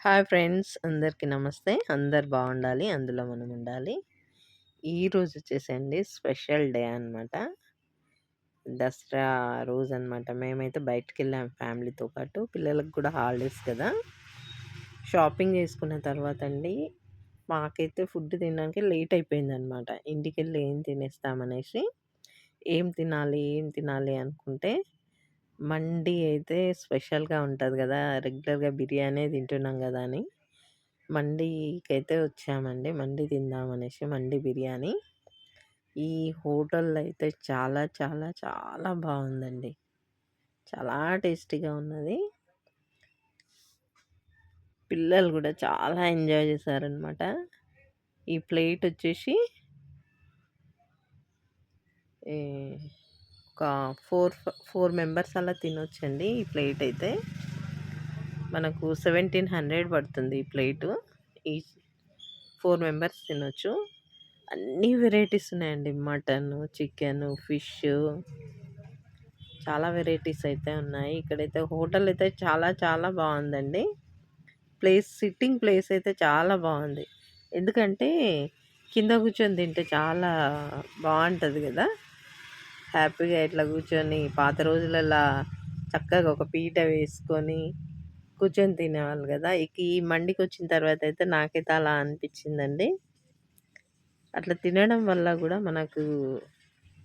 Hi friends అందరికీ నమస్తే. అందరు బాగుండాలి అందులో మనం ఉండాలి. ఈరోజు వచ్చేసండి స్పెషల్ డే అనమాట దసరా రోజు అనమాట మేమైతే బయటకు వెళ్ళాం ఫ్యామిలీతో పాటు. పిల్లలకు కూడా హాలిడేస్ కదా. షాపింగ్ చేసుకున్న తర్వాత అండి మాకైతే ఫుడ్ తినడానికి లేట్ అయిపోయింది అనమాట ఇంటికి వెళ్ళి ఏం తినేస్తామనేసి ఏం తినాలి ఏం తినాలి అనుకుంటే మండి అయితే స్పెషల్‌గా ఉంటుంది కదా రెగ్యులర్‌గా బిర్యానీ తింటున్నాం కదా అని మండీకైతే వచ్చామండి. మండి తిందామనేసి మండి బిర్యానీ. ఈ హోటల్ అయితే చాలా చాలా చాలా బాగుందండి. చాలా టేస్టీగా ఉన్నది. పిల్లలు కూడా చాలా ఎంజాయ్ చేశారనమాట. ఈ ప్లేట్ వచ్చేసి ఏ ఒక ఫోర్ ఫోర్ మెంబర్స్ అలా తినొచ్చండి ఈ ప్లేట్ అయితే. మనకు సెవెంటీన్ హండ్రెడ్ పడుతుంది ఈ ప్లేటు. ఈ ఫోర్ మెంబర్స్ తినొచ్చు. అన్ని వెరైటీస్ ఉన్నాయండి. Mutton chicken fish. చాలా వెరైటీస్ అయితే ఉన్నాయి. ఇక్కడైతే హోటల్ అయితే చాలా చాలా బాగుందండి. ప్లేస్ సిట్టింగ్ ప్లేస్ అయితే చాలా బాగుంది. ఎందుకంటే కింద కూర్చొని తింటే చాలా బాగుంటుంది కదా. హ్యాపీగా ఇట్లా కూర్చొని పాత రోజులలో చక్కగా ఒక పీట వేసుకొని కూర్చొని తినేవాళ్ళు కదా. ఇక ఈ మండికి వచ్చిన తర్వాత అయితే నాకైతే అలా అనిపించిందండి. అట్లా తినడం వల్ల కూడా మనకు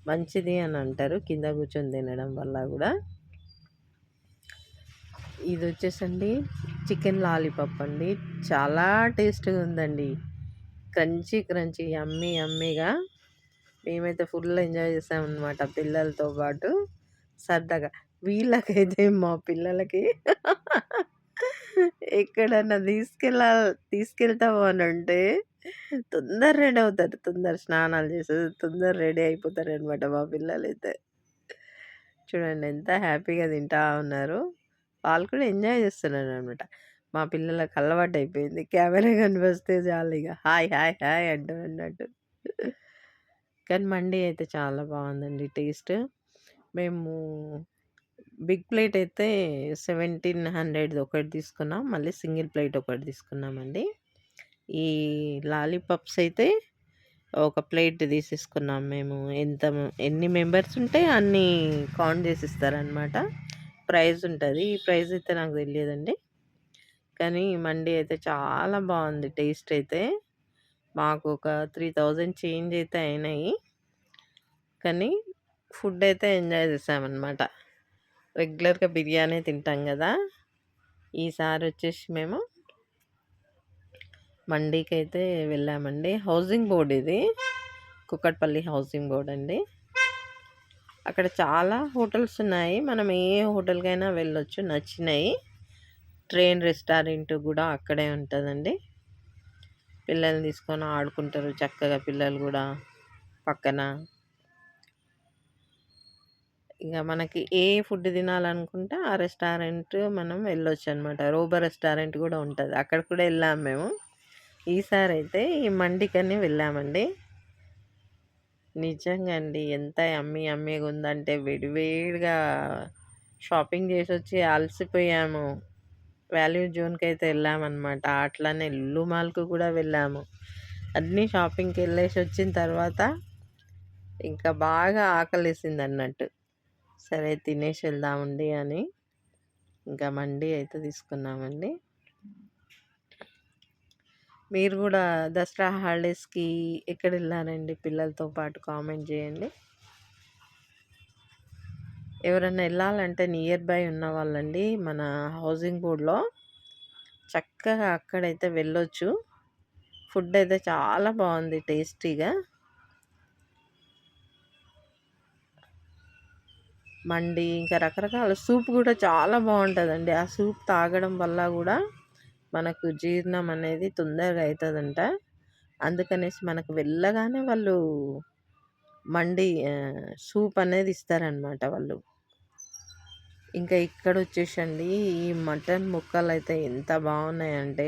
మంచిది అని అంటారు. కింద కూర్చొని తినడం వల్ల కూడా. ఇది వచ్చేసండి చికెన్ లాలీపాప్ అండి. చాలా టేస్ట్గా ఉందండి. క్రంచీ క్రంచీ అమ్మి అమ్మిగా మేమైతే ఫుల్ ఎంజాయ్ చేసామన్నమాట పిల్లలతో పాటు సరదాగా. వీళ్ళకైతే మా పిల్లలకి ఎక్కడన్నా తీసుకెళ్ళా తీసుకెళ్తాము అని అంటే తొందర రెడీ అవుతారు. తొందర స్నానాలు చేసేది తొందర రెడీ అయిపోతారు అనమాట మా పిల్లలు అయితే చూడండి ఎంత హ్యాపీగా తింటా ఉన్నారు. వాళ్ళు కూడా ఎంజాయ్ చేస్తున్నారు అనమాట మా పిల్లలకు అలవాటు అయిపోయింది. కెమెరా కనిపిస్తే చాలు ఇక. హాయ్ హాయ్ హాయ్ అంటూ అన్నట్టు. కానీ మండి అయితే చాలా బాగుందండి టేస్ట్. మేము బిగ్ ప్లేట్ అయితే సెవెంటీన్ హండ్రెడ్ ఒకటి తీసుకున్నాం. మళ్ళీ సింగిల్ ప్లేట్ ఒకటి తీసుకున్నామండి. ఈ లాలీపాప్స్ అయితే ఒక ప్లేట్ తీసేసుకున్నాం మేము. ఎంత ఎన్ని మెంబర్స్ ఉంటే అన్ని కౌంట్ చేసిస్తారనమాట ప్రైస్ ఉంటుంది. ఈ ప్రైస్ అయితే నాకు తెలియదండి. కానీ మండి అయితే చాలా బాగుంది టేస్ట్ అయితే. మాకు ఒక త్రీ థౌజండ్ చేంజ్ అయితే అయినాయి. కానీ ఫుడ్ అయితే ఎంజాయ్ చేసామన్నమాట. రెగ్యులర్గా బిర్యానీ తింటాం కదా. ఈసారి వచ్చేసి మేము మండీకి అయితే వెళ్ళామండి. హౌసింగ్ బోర్డ్ ఇది. కుక్కట్పల్లి హౌసింగ్ బోర్డ్ అండి. అక్కడ చాలా హోటల్స్ ఉన్నాయి. మనం ఏ హోటల్కైనా వెళ్ళొచ్చు. నచ్చినాయి. ట్రైన్ రెస్టారెంట్ కూడా అక్కడే ఉంటుందండి. పిల్లల్ని తీసుకొని ఆడుకుంటారు చక్కగా పిల్లలు కూడా పక్కన. ఇక మనకి ఏ ఫుడ్ తినాలనుకుంటే ఆ రెస్టారెంట్ మనం వెళ్ళొచ్చు అనమాట రోబర్ రెస్టారెంట్ కూడా ఉంటుంది. అక్కడ కూడా వెళ్ళాం మేము. ఈసారి అయితే ఈ మండికని వెళ్ళామండి. నిజంగా అండి ఎంత అమ్మి అమ్మిగా ఉందంటే విడివేడిగా షాపింగ్ చేసి వచ్చి అలసిపోయాము. వాల్యూ జోన్కి అయితే వెళ్ళామన్నమాట. అట్లానే లుల్లు మాల్కు కూడా వెళ్ళాము. అన్నీ షాపింగ్కి వెళ్ళేసి వచ్చిన తర్వాత ఇంకా బాగా ఆకలిసింది అన్నట్టు సరే తినేసి వెళ్దామండి అని ఇంకా మండి అయితే తీసుకున్నామండి. మీరు కూడా దసరా హాలిడేస్కి ఎక్కడ వెళ్ళారండి? పిల్లలతో పాటు కామెంట్ చేయండి. ఎవరైనా వెళ్ళాలంటే నియర్ బై ఉన్న వాళ్ళండి మన హౌసింగ్ బోర్డ్లో. చక్కగా అక్కడైతే వెళ్ళొచ్చు. ఫుడ్ అయితే చాలా బాగుంది టేస్టీగా. మండి ఇంకా రకరకాల సూప్ కూడా చాలా బాగుంటుందండి ఆ సూప్ తాగడం వల్ల కూడా మనకు జీర్ణం అనేది తొందరగా అవుతుందంట అందుకనేసి మనకు వెళ్ళగానే వాళ్ళు మండి సూప్ అనేది ఇస్తారనమాట వాళ్ళు. ఇంకా ఇక్కడ వచ్చేసండి ఈ మటన్ ముక్కలు అయితే ఎంత బాగున్నాయంటే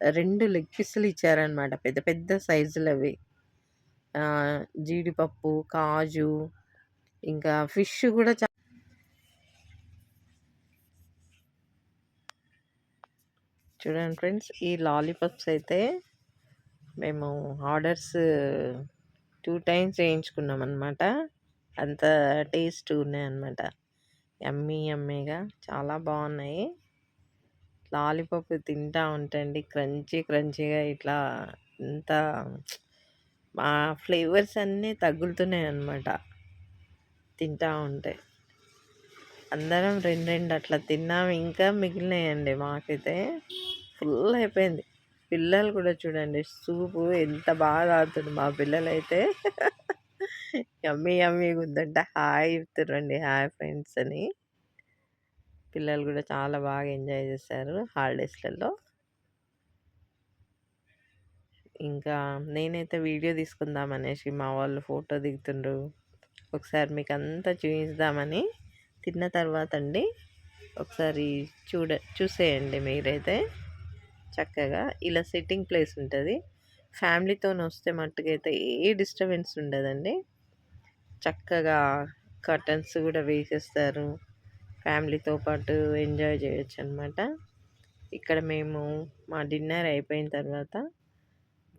రెండు లెగ్ పీసులు ఇచ్చారనమాట పెద్ద పెద్ద సైజులు అవి జీడిపప్పు కాజు ఇంకా ఫిష్ కూడా చూడండి ఫ్రెండ్స్ ఈ లాలీపాప్స్ అయితే మేము ఆర్డర్స్ టూ టైమ్స్ వేయించుకున్నాం అనమాట అంత టేస్ట్ ఉన్నాయన్నమాట. ఎమ్మీ ఎమ్మీగా చాలా బాగున్నాయి. లాలీపాప్ తింటా ఉంటండి. క్రంచీ క్రంచీగా ఇట్లా ఇంత మా ఫ్లేవర్స్ అన్నీ తగులుతున్నాయి అన్నమాట. తింటా ఉంటే. అందరం రెండు రెండు అట్లా తిన్నాము ఇంకా మిగిలినాయండి మాకైతే. ఫుల్ అయిపోయింది. పిల్లలు కూడా చూడండి. సూపు ఎంత బాగా తాగుతుంది మా పిల్లలైతే. యమ్మీ యమ్మీ ఉందంటే హాయ్ చెప్తారండి హాయ్ ఫ్రెండ్స్ అని. పిల్లలు కూడా చాలా బాగా ఎంజాయ్ చేశారు హాలిడేస్లలో. ఇంకా నేనైతే వీడియో తీసుకుందాం అనేసి మా వాళ్ళు ఫోటో దిగుతుండ్రు. ఒకసారి మీకు అంతా చూపిద్దామని తిన్న తర్వాత అండి ఒకసారి చూడ చూసేయండి మీరైతే చక్కగా. ఇలా సిట్టింగ్ ప్లేస్ ఉంటుంది. ఫ్యామిలీతో వస్తే మట్టుకైతే ఏ డిస్టర్బెన్స్ ఉండదండి. చక్కగా కర్టన్స్ కూడా వేసేస్తారు. ఫ్యామిలీతో పాటు ఎంజాయ్ చేయొచ్చు అనమాట ఇక్కడ మేము మా డిన్నర్ అయిపోయిన తర్వాత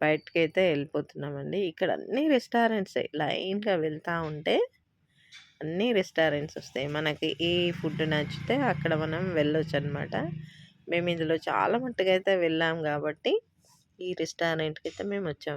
బయటకైతే వెళ్ళిపోతున్నామండి. ఇక్కడ అన్ని రెస్టారెంట్స్ లైన్గా వెళ్తూ ఉంటే అన్ని రెస్టారెంట్స్ వస్తాయి. మనకి ఏ ఫుడ్ నచ్చితే అక్కడ మనం వెళ్ళొచ్చు అనమాట మేము ఇందులో చాలా మట్టుకైతే అయితే వెళ్ళాం కాబట్టి ఈ రెస్టారెంట్కి అయితే మేము వచ్చాము